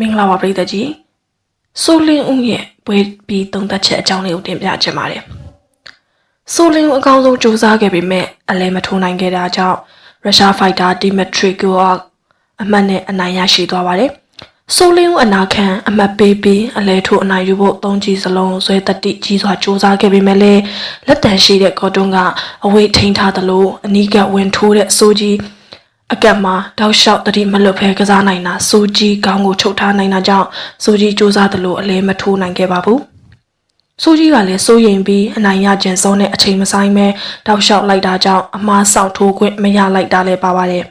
မင်္ဂလာပါပရိသတ်ကြီးဆိုလင်းဦးရဲ့ပွဲပြီးသုံးသက်ချက်အကြောင်းလေးကိုတင်ပြချင်ပါတယ်ဆိုလင်းဦးအကောင်းဆုံးစူးစမ်းခဲ့ပေမဲ့အလဲမထိုးနိုင်ခဲ့တာကြောင့်ရုရှားဖိုက်တာဒီမထရီဂိုအမှတ်နဲ့အနိုင်ရရှိသွားပါတယ်ဆိုလင်းဦးအနာခံအမှတ်ပေးပြီးအလဲထိုးအနိုင်ယူဖို့သုံးချီစလုံးဇွဲတတိကြီးစွာစူးစမ်းခဲ့ပေမဲ့လည်းလက်တန်ရှိတဲ့ကော်တွန်းကအဝေးထိန်းထားသလိုအနီးကပ်ဝင်ထိုးတဲ့အစိုးကြီး အကက်မှာတောက်လျှောက်တတိမလွတ်ဖဲကစားနိုင်တာစိုးကြီးကောင်းကိုချုပ်ထားနိုင်တာကြောင့်စိုးကြီးစူးစမ်းသလိုအလဲမထိုးနိုင်ခဲ့ပါဘူးစိုးကြီးကလည်းစိုးရင်ပြီးအနိုင်ရခြင်းစောနဲ့အချိန်မဆိုင်ပဲတောက်လျှောက်လိုက်တာကြောင့်အမားဆောင်ထိုးခွင့်မရလိုက်တာလည်းပါပါတယ်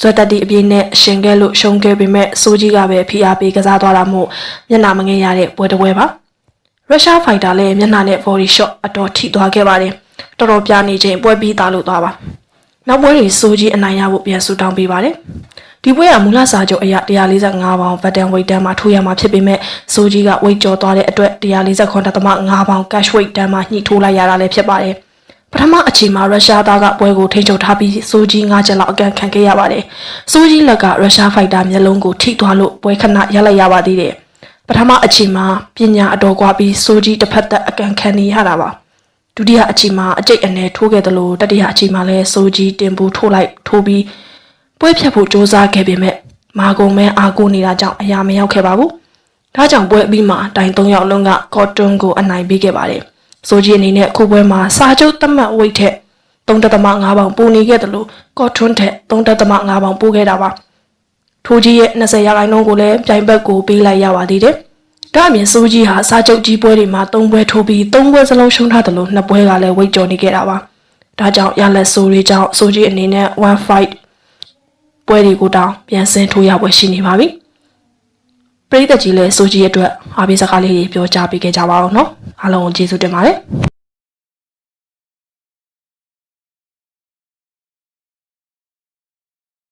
ဇွတ်တက်တီအပြည့်နဲ့အရှင်ကဲလို့ရှုံးခဲ့ပေမဲ့စိုးကြီးကပဲဖိအားပေးကစားသွားတာမို့မျက်နှာမငယ်ရတဲ့ပွဲတစ်ပွဲပါရုရှားဖိုက်တာလည်းမျက်နှာနဲ့ body shot အတော်ထိသွားခဲ့ပါတယ်တော်တော်ပြနေချိန်ပွဲပြီးသားလို့သွားပါ နောက်ပွဲတွေစိုးကြီးအနိုင်ရဖို့ပြန်ဆူတောင်းပေးပါတယ်ဒီပွဲကမူလစာချုပ်အရ145ပေါင်ဗတ်တန်ဝိတ်တန်းမှာထိုးရမှာဖြစ်ပေမဲ့စိုးကြီးကဝိတ်ကျော်သွားတဲ့အတွက်149.5ပေါင် cash weight တန်းမှာညှိထိုးလိုက်ရတာလည်းဖြစ်ပါတယ်ပထမအချိန်မှာရုရှားသားကပွဲကိုထိန်းချုပ်ထားပြီးစိုးကြီး၅ချက်လောက်အကန်ခံခဲ့ရပါတယ်စိုးကြီးလက်ကရုရှားဖိုက်တာမျက်လုံးကိုထိသွားလို့ပွဲခဏရပ်လိုက်ရပါသေးတယ်ပထမအချိန်မှာပညာအတော်ကွာပြီးစိုးကြီးတစ်ဖက်သက်အကန်ခံနေရတာပါ ဒုတိယအချိန်မှာအကျိတ်အနယ်ထိုးခဲ့တယ်လို့တတိယအချိန်မှာလည်းစိုးကြီးတင်ပူထိုးလိုက်ထိုးပြီးပွဲဖြတ်ဖို့စ조사ခဲ့ပေမဲ့မာကုံမဲအာကိုနေတာကြောင့်အရာမရောက်ခဲ့ပါဘူးဒါကြောင့်ပွဲအပြီးမှာတိုင်၃ယောက်လုံးကကော့တွန်းကိုအနိုင်ပေးခဲ့ပါတယ်စိုးကြီးအနေနဲ့အခုပွဲမှာစာချုပ်သတ်မှတ်ဝိတ်ထက်3.5ပေါင်ပိုနေခဲ့တယ်လို့ကော့တွန်းထက်3.5ပေါင်ပိုခဲ့တာပါထိုးကြီးရဲ့20ရာခိုင်နှုန်းကိုလည်းပြိုင်ဘက်ကိုပေးလိုက်ရပါသေးတယ်။ ဒါအပြင်စိုးကြီးဟာစာချုပ်ကြီးပွဲတွေမှာ၃ပွဲထိုးပြီး၃ပွဲစလုံးရှုံးထားတယ်လို့နှစ်ပွဲကလည်းဝိတ်ကြော်နေခဲ့တာပါ။ဒါကြောင့်ရလက်ဆိုးတွေကြောင့်စိုးကြီးအနေနဲ့1 fight ပွဲတွေကိုတောင်ပြန်ဆင်းထိုးရပွဲရှိနေပါပြီ။ပရိသတ်ကြီးလည်းစိုးကြီးရဲ့အတွက်အားပေးစကားလေးတွေပြောကြားပေးခဲ့ကြပါအောင်နော်။အားလုံးကိုကျေးဇူးတင်ပါတယ်။